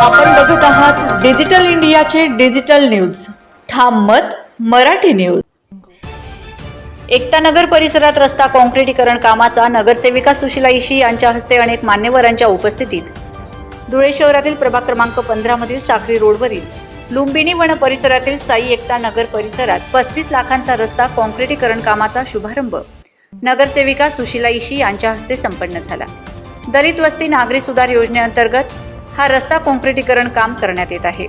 आपण बघत आहात डिजिटल इंडियाचे डिजिटल न्यूज. ठाम मत मराठी न्यूज. एकता नगर परिसरात रस्ता काँक्रिटीकरण कामाचा नगरसेविका सुशिला इशी यांच्या हस्ते अनेक मान्यवरांच्या उपस्थितीत. धुळे शहरातील प्रभाग क्रमांक पंधरामधील साखरी रोडवरील लुंबिनी वन परिसरातील साई एकता नगर परिसरात पस्तीस लाखांचा रस्ता काँक्रिटीकरण कामाचा शुभारंभ. नगरसेविका सुशिला इशी यांच्या हस्ते संपन्न झाला. दलित वस्ती नागरी सुधार योजनेअंतर्गत हा रस्ता काँक्रिटीकरण काम करण्यात येत आहे.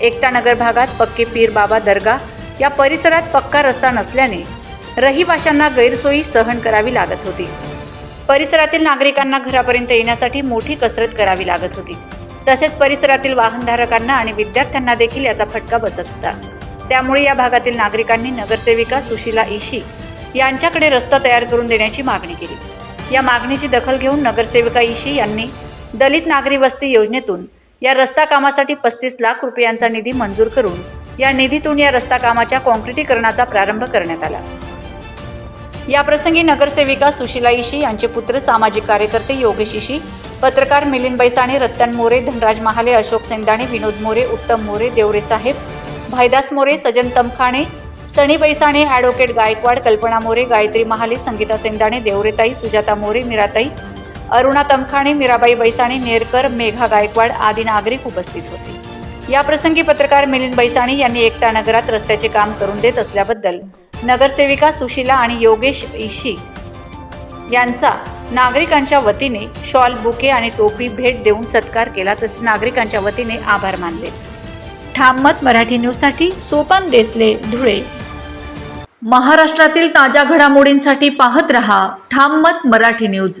एकता नगर भागात पक्के पीर बाबा दर्गा या परिसरात पक्का रस्ता नसल्याने रहिवाशांना गैरसोयी सहन करावी लागत होती. परिसरातील नागरिकांना घरापर्यंत येण्यासाठी मोठी कसरत करावी लागत होती. तसेच परिसरातील वाहनधारकांना आणि विद्यार्थ्यांना देखील याचा फटका बसत होता. त्यामुळे या भागातील नागरिकांनी नगरसेविका सुशीला इशी यांच्याकडे रस्ता तयार करून देण्याची मागणी केली. या मागणीची दखल घेऊन नगरसेविका इशी यांनी दलित नागरी वस्ती योजनेतून या रस्ता कामासाठी पस्तीस लाख रुपयांचा निधी मंजूर करून या निधीतून या रस्ता कामाच्या काँक्रिटीकरणाचा प्रारंभ करण्यात आला. याप्रसंगी नगरसेविका सुशिला इशी यांचे पुत्र सामाजिक कार्यकर्ते योगेश इशी पत्रकार मिलिंद बैसाणे रत्तन मोरे धनराज महाले अशोक सेंदाणे विनोद मोरे उत्तम मोरे देवरे साहेब भाईदास मोरे सजन तमखाणे सणी बैसाणे ॲडव्होकेट गायकवाड कल्पना मोरे गायत्री महाले संगीता सेंदाणे देवरेताई सुजाता मोरे मीराताई अरुणा तमखाणे मीराबाई बैसाणी नेरकर मेघा गायकवाड आदी नागरिक उपस्थित होते. याप्रसंगी पत्रकार मिलिंद बैसाणी यांनी एकता नगरात रस्त्याचे काम करून देत असल्याबद्दल नगरसेविका सुशीला आणि योगेश इशी यांचा नागरिकांच्या वतीने शॉल बुके आणि टोपी भेट देऊन सत्कार केला तसेच नागरिकांच्या वतीने आभार मानले. ठाममत मराठी न्यूजसाठी सोपान देसले धुळे. महाराष्ट्रातील ताज्या घडामोडींसाठी पाहत रहा ठाममत मराठी न्यूज